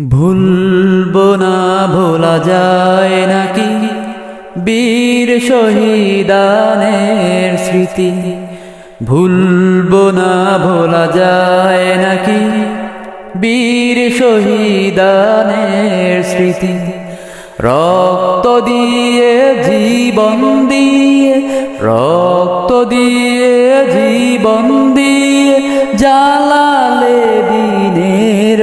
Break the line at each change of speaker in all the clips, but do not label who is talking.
ভুলবো না, ভোলা যায় নাকি? বীর শহীদানের স্মৃতি। ভুলবো না, ভোলা যায় নাকি? বীর শহীদানের স্মৃতি। রক্ত দিয়ে জীবন দিয়ে, রক্ত দিয়ে জীবন দিয়ে, জ্বালালে দিনের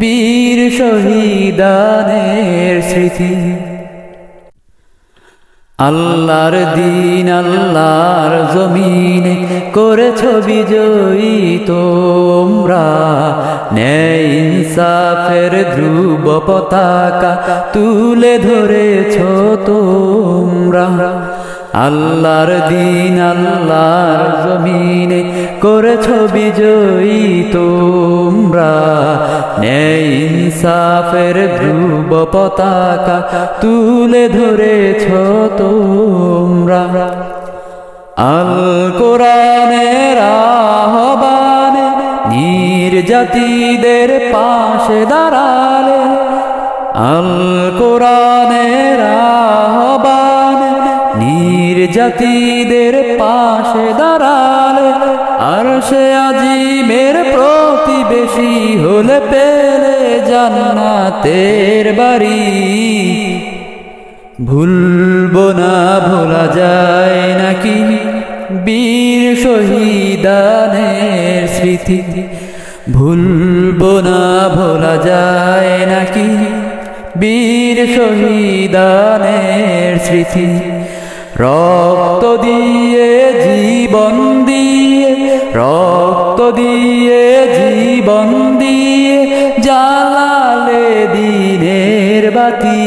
বীর শহীদানের স্মৃতি। আল্লাহর দিন, আল্লাহর জমিনে করেছ বিজয়ী তোমরা। ন্যায়, ইনসাফের ধ্রুব পতাকা তুলে ধরেছ তোমরা। আল্লাহর দিন, আল্লাহর জমিনে করেছ বিজয়ী তোমরা। ন্যায় ইনসাফের ধ্রুব পতাকা তুলে ধরেছ তোমরা। আল কোরআনের আহ্বানে নির্জাতিদের পাশে দাঁড়ালে। আল কোরআনের আহ্বানে নির্জাতিদের পাশে দাঁড়ালে, আর সে আজিমের প্রতিবেশী হলে পেলে জান্নাতের বাড়ি। ভুলবো না, ভোলা যায় নাকি বীর শহীদানের স্মৃতি? ভুলবো না, ভোলা যায় নাকি বীর শহীদানের স্মৃতি? রক্ত দিয়ে জীবন দিয়ে, রক্ত দিয়ে জীবন দিয়ে, জ্বালালে দিনের বাতি।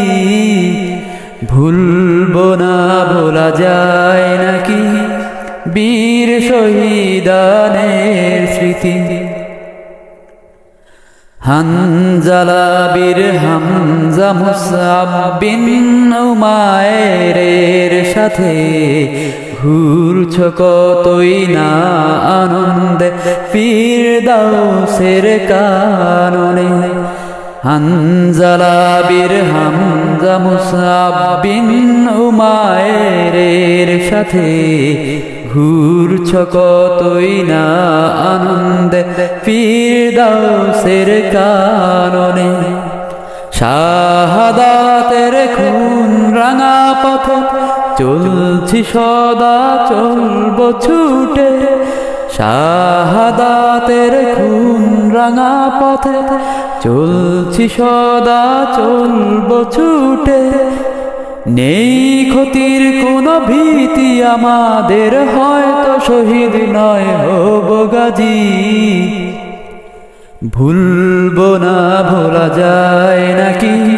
ভুলবো না, ভোলা যায় নাকি বীর শহীদানের স্মৃতি? হানজালা বীর হামজা মুসাব বিন উমায়ের সাথে। ঘুরছ কতই না আনন্দে পীর দাউসের কাননে। হানজালা বীর হামজা মুসাব বিন উমায়ের সাথে। ঘুরছ কতই না আনন্দে পীর দাউসের কাননে। শাহাদাতের খুন রাঙা পথ চলছি সদা, চলব ছুটে। শাহাদাতের খুন রাঙা পথে। চলছি সদা, চলব ছুটে। নেই ক্ষতির কোনো ভীতি আমাদের, হয়তো শহীদ নয় হব গাজী। ভুলব না, ভোলা যায় নাকি?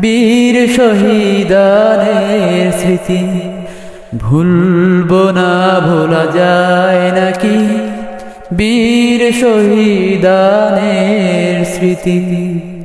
বীর শহীদানের স্মৃতি। ভুলব না ভোলা যায় নাকি? বীর শহীদানের স্মৃতি।